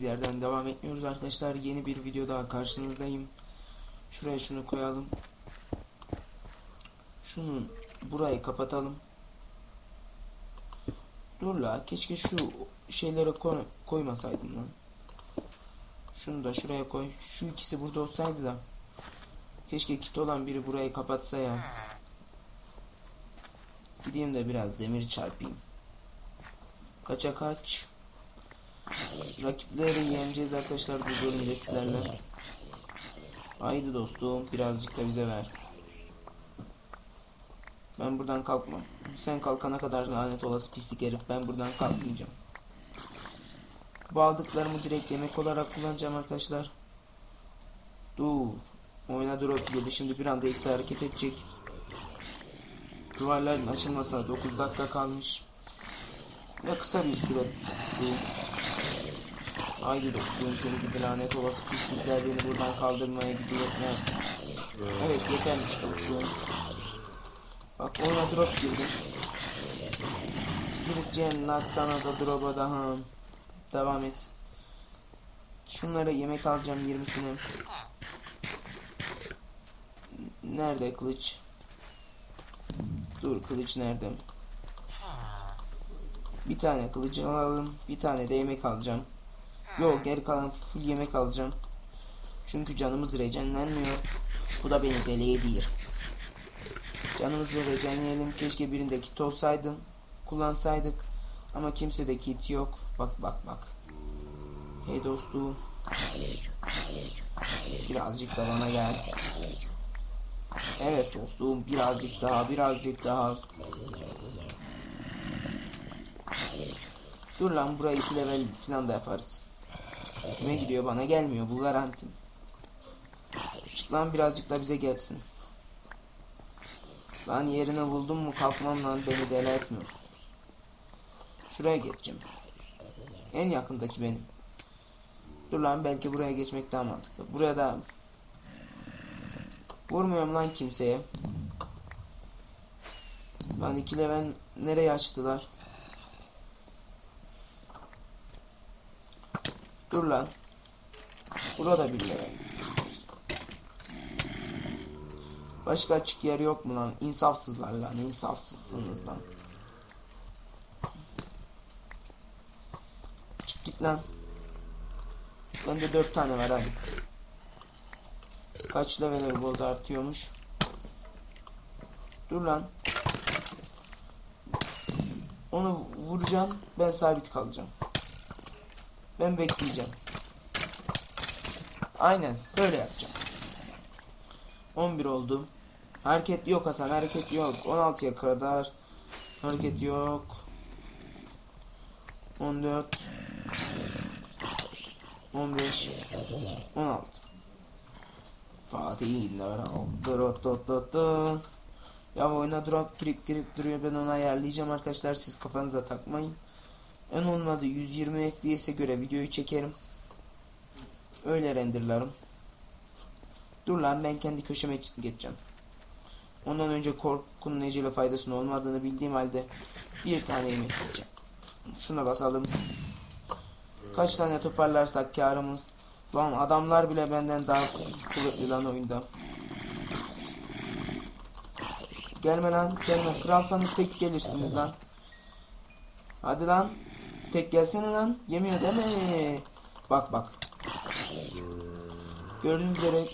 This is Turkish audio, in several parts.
yerden devam etmiyoruz arkadaşlar. Yeni bir video daha karşınızdayım. Şuraya şunu koyalım. Şunu burayı kapatalım. Dur la keşke şu şeylere koy, koymasaydım lan. Şunu da şuraya koy. Şu ikisi burada olsaydı da. Keşke kit olan biri burayı kapatsa ya. Gideyim de biraz demir çarpayım. Kaça kaç. Rakipleri yeneceğiz arkadaşlar bu bölümde sizlerle. Haydi dostum birazcık da bize ver. Ben buradan kalkmam. Sen kalkana kadar lanet olası pislik herif ben buradan kalkmayacağım. Bu aldıklarımı direkt yemek olarak kullanacağım arkadaşlar. Dur. Oyuna drop girdi şimdi bir anda eksi hareket edecek. Duvarların açılmasına 9 dakika kalmış. Ve kısa bir süre Haydi dostum seni gidi lanet olası pislikler beni buradan kaldırmaya gücü yetmez. Evet yetermiş dostum. Bak oyuna drop girdi. Gireceğin lat sana da drop'a daha. Devam et. Şunlara yemek alacağım 20'sini. Nerede kılıç? Dur kılıç nerede? Bir tane kılıcı alalım. Bir tane de yemek alacağım. Yok geri kalan full yemek alacağım. Çünkü canımız rejenlenmiyor. Bu da beni deli ediyor. Canımızı rejenleyelim. Keşke birinde kit olsaydım. Kullansaydık. Ama kimsede kit yok. Bak bak bak. Hey dostum. Birazcık da bana gel. Evet dostum birazcık daha birazcık daha. Dur lan burayı iki level falan da yaparız. Kime gidiyor bana gelmiyor bu garantim. Lan birazcık da bize gelsin. Lan yerini buldum mu kalkmam lan beni deli etmiyor. Şuraya geçeceğim. En yakındaki benim. Dur lan belki buraya geçmek daha mantıklı. Buraya da vurmuyorum lan kimseye. Lan iki level nereye açtılar? Dur lan. Burada bir. Başka açık yer yok mu lan? İnsafsızlar lan. insafsızsınız lan. Çık git lan. Bende dört tane var hadi. Kaç level gold artıyormuş? Dur lan. Onu vuracağım. Ben sabit kalacağım. Ben bekleyeceğim. Aynen böyle yapacağım. 11 oldu. Hareket yok Hasan hareket yok. 16'ya kadar hareket yok. 14 15 16 Fatih. Ya oyuna drop girip girip duruyor ben onu ayarlayacağım arkadaşlar siz kafanıza takmayın. En olmadı 120 FPS'e göre videoyu çekerim. Öyle renderlarım. Dur lan ben kendi köşeme geçeceğim. Ondan önce korkunun necele faydasının olmadığını bildiğim halde bir tane yemek yiyeceğim. Şuna basalım. Kaç tane toparlarsak karımız. Lan adamlar bile benden daha kuvvetli lan oyunda. Gelme lan gelme. Kralsanız tek gelirsiniz lan. Hadi lan. Tek gelsene lan. Yemiyor deme. Bak bak. Gördüğünüz üzere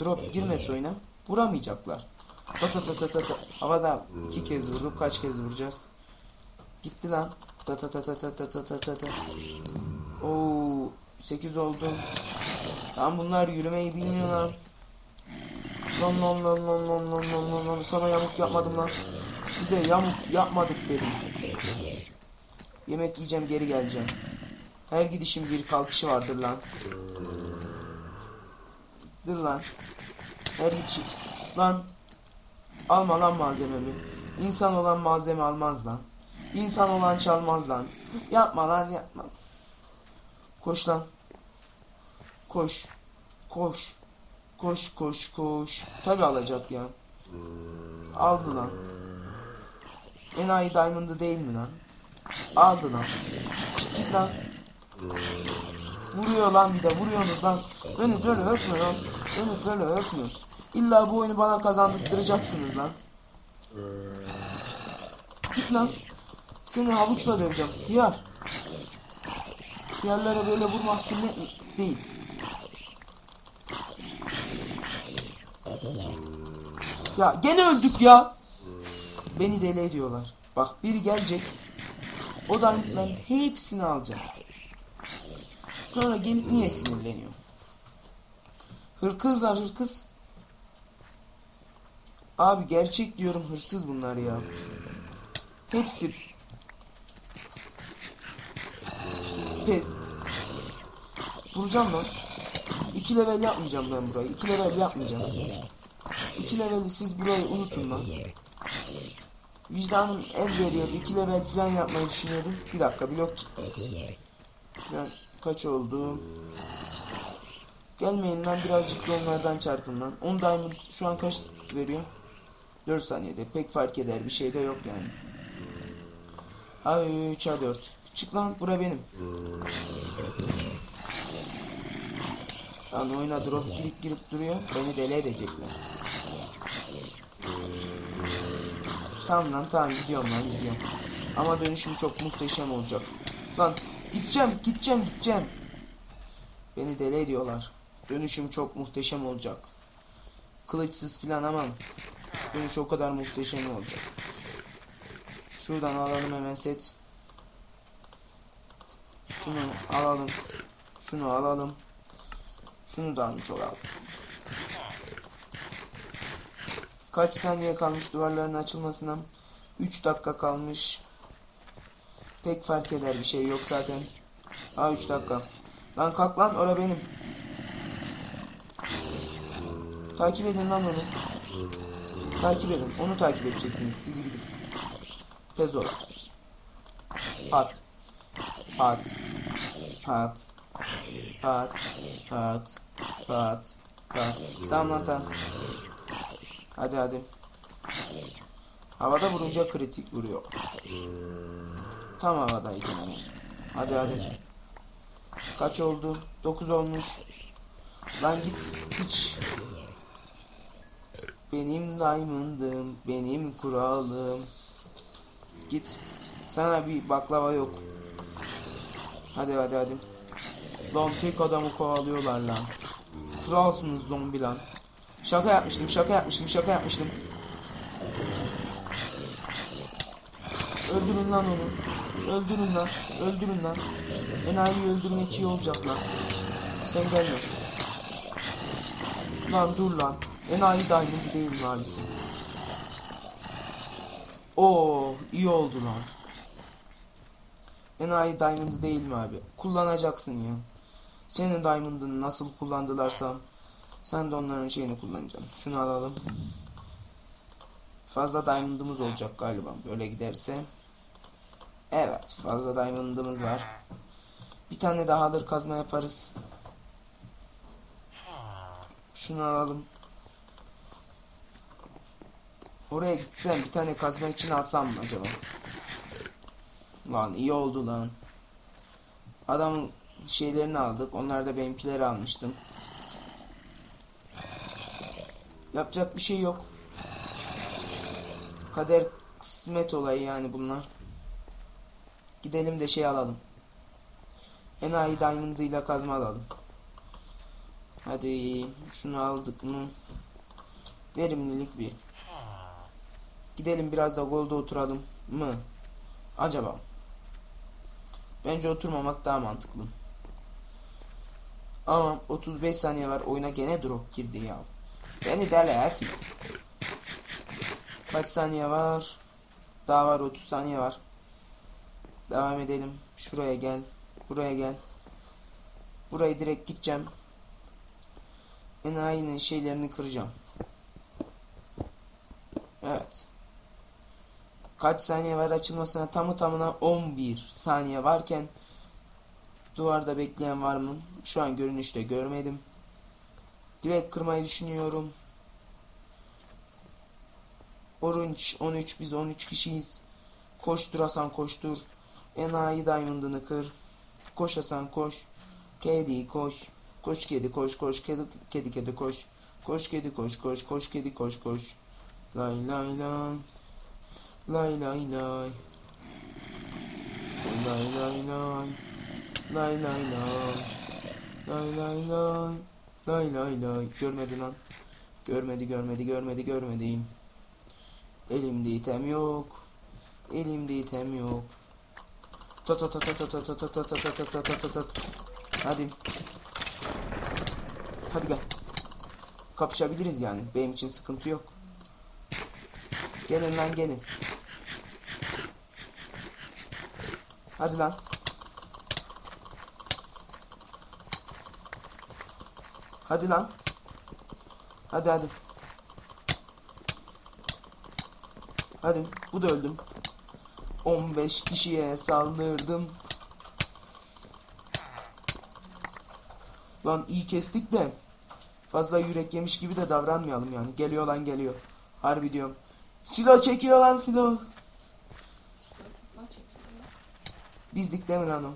drop girmesi oyuna vuramayacaklar. Ta ta ta ta ta ta. Havada iki kez vurduk. Kaç kez vuracağız? Gitti lan. Ta ta ta ta ta ta ta ta ta ta. Oo 8 oldu. Lan bunlar yürümeyi bilmiyorlar. Lan lan lan lan lan lan lan lan lan sana yamuk yapmadım lan. Size yamuk yapmadık dedim. Yemek yiyeceğim geri geleceğim. Her gidişim bir kalkışı vardır lan. Dur lan. Her gidişim. Lan. Alma lan malzememi. İnsan olan malzeme almaz lan. İnsan olan çalmaz lan. Yapma lan yapma. Koş lan. Koş. Koş. Koş koş koş. Tabi alacak ya. Aldı lan. Enayi Diamond'ı değil mi lan? Aldı lan. Git lan. Vuruyor lan bir de vuruyorsunuz lan. Beni böyle ötme lan. Beni böyle ötme. İlla bu oyunu bana kazandırtıracaksınız lan. Git lan. Seni havuçla döveceğim. Hıyar. Hıyarlara böyle vurmak sünnet değil. Ya gene öldük ya. Beni deli ediyorlar. Bak biri gelecek. O diamondların hepsini alacak. Sonra gelip niye sinirleniyor? Hırkızlar hırkız. Abi gerçek diyorum hırsız bunlar ya. Hepsi pes. Vuracağım lan. İki level yapmayacağım ben burayı. İki level yapmayacağım. İki leveli siz burayı unutun lan. Vicdanım el veriyordu. İki level falan yapmayı düşünüyordum. Bir dakika blok gitti. Kaç oldu? Gelmeyin lan birazcık da onlardan çarpın lan. 10 diamond şu an kaç veriyor? 4 saniyede. Pek fark eder. Bir şey de yok yani. Ay 3'e 4. Çık lan bura benim. Lan oyuna drop girip girip duruyor. Beni deli edecekler. Tamam lan tamam gidiyorum lan gidiyorum. Ama dönüşüm çok muhteşem olacak. Lan gideceğim gideceğim gideceğim. Beni deli ediyorlar. Dönüşüm çok muhteşem olacak. Kılıçsız filan aman. Dönüş o kadar muhteşem olacak. Şuradan alalım hemen set. Şunu alalım. Şunu alalım. Şunu da almış olalım. Kaç saniye kalmış duvarların açılmasına? 3 dakika kalmış. Pek fark eder bir şey yok zaten. Aa 3 dakika. Lan kalk lan ora benim. Takip edin lan onu. Takip edin. Onu takip edeceksiniz. Siz gidip. Pezola. Pat. Pat. Pat. Pat. Pat. Pat. Pat. Tamam lan tamam. Hadi hadi. Havada vurunca kritik vuruyor. Tam havadayken hani. Hadi hadi. Kaç oldu? 9 olmuş. Lan git. Hiç. Benim diamond'ım. Benim kuralım. Git. Sana bir baklava yok. Hadi hadi hadi. Lan tek adamı kovalıyorlar lan. Kralsınız zombi lan. Şaka yapmıştım, şaka yapmıştım, şaka yapmıştım. Öldürün lan onu. Öldürün lan. Öldürün lan. Enayi'yi öldürmek iyi olacak lan. Sen gelme. Lan dur lan. Enayi diamond değil abisi? Oo, iyi oldu lan. Enayi diamond değil mi abi? Kullanacaksın ya. Senin diamond'ını nasıl kullandılarsa sen de onların şeyini kullanacaksın. Şunu alalım. Fazla diamond'ımız olacak galiba böyle giderse. Evet fazla diamond'ımız var. Bir tane daha alır kazma yaparız. Şunu alalım. Oraya gitsem bir tane kazma için alsam mı acaba? Lan iyi oldu lan. Adamın şeylerini aldık. Onlar da benimkileri almıştım. Yapacak bir şey yok. Kader kısmet olayı yani bunlar. Gidelim de şey alalım. Enayi Diamond'ıyla kazma alalım. Hadi şunu aldık mı? Verimlilik bir. Gidelim biraz da golda oturalım mı? Acaba? Bence oturmamak daha mantıklı. Ama 35 saniye var oyuna gene drop girdi ya. Beni deli etme. Kaç saniye var? Daha var 30 saniye var. Devam edelim. Şuraya gel. Buraya gel. Burayı direkt gideceğim. Enayi'nin şeylerini kıracağım. Evet. Kaç saniye var açılmasına? Tamı tamına 11 saniye varken duvarda bekleyen var mı? Şu an görünüşte görmedim. Direkt kırmayı düşünüyorum. Orange 13 biz 13 kişiyiz. Koştur Hasan koştur. Enayi Diamond'ını kır. Koş Hasan koş. Kedi koş. Koş kedi koş koş kedi kedi kedi koş. Koş kedi koş koş koş kedi koş koş. Lay lay lay. Lay lay lay. Lay lay lay. Lay lay lay. Lay lay lay. Lay lay lay. Görmedi lan. Görmedi görmedi görmedi görmedim. Elimde item yok. Elimde item yok. Ta ta ta ta ta ta ta ta ta ta ta ta. Hadi. Hadi gel. Kapışabiliriz yani. Benim için sıkıntı yok. Gelin lan gelin. Hadi lan. Hadi lan. Hadi hadi. Hadi bu da öldüm. 15 kişiye saldırdım. Lan iyi kestik de fazla yürek yemiş gibi de davranmayalım yani. Geliyor lan geliyor. Harbi diyorum. Silo çekiyor lan Silo. Bizdik değil mi lan o?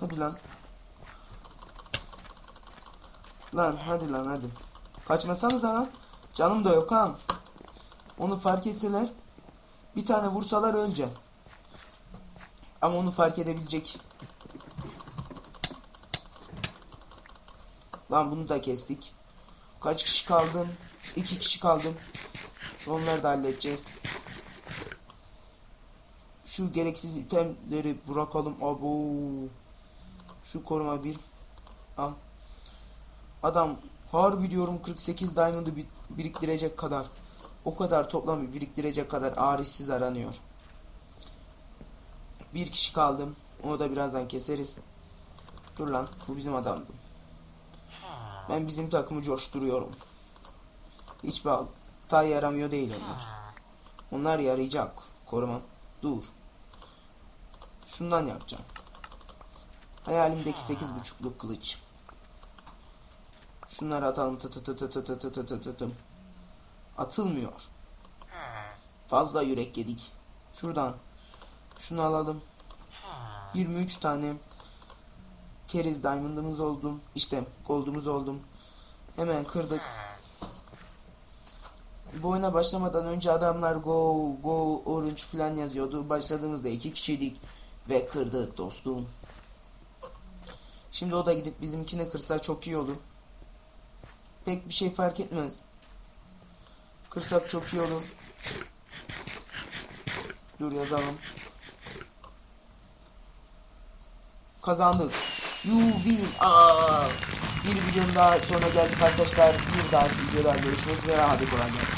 Hadi lan. Lan hadi lan hadi. Kaçmasanız lan. Canım da yok ha. Onu fark etseler bir tane vursalar önce. Ama onu fark edebilecek. Lan bunu da kestik. Kaç kişi kaldım? İki kişi kaldım. Onları da halledeceğiz. Şu gereksiz itemleri bırakalım. Abo. Şu koruma bir. Al. Adam harbi diyorum 48 diamond'ı bi- biriktirecek kadar. O kadar toplam biriktirecek kadar ağrışsız aranıyor. Bir kişi kaldım. Onu da birazdan keseriz. Dur lan. Bu bizim adamdı. Ben bizim takımı coşturuyorum. Hiçbir hata yaramıyor değil onlar. Onlar yarayacak. Korumam. Dur. Şundan yapacağım. Hayalimdeki 8.5'luk kılıç. Şunları atalım. Tı tı tı tı tı tı tı tı tı tı tı. Atılmıyor. Fazla yürek yedik. Şuradan. Şunu alalım. 23 tane keriz diamond'ımız oldu. İşte gold'umuz oldu. Hemen kırdık. Bu oyuna başlamadan önce adamlar go go orange falan yazıyordu. Başladığımızda iki kişiydik ve kırdık dostum. Şimdi o da gidip bizimkini kırsa çok iyi olur. Pek bir şey fark etmez. Kırsak çok iyi olur. Dur yazalım. Kazandık. You win. Aa! Bir videonun daha sonra geldik arkadaşlar. Bir dahaki videoda görüşmek üzere. Hadi kolay gelsin.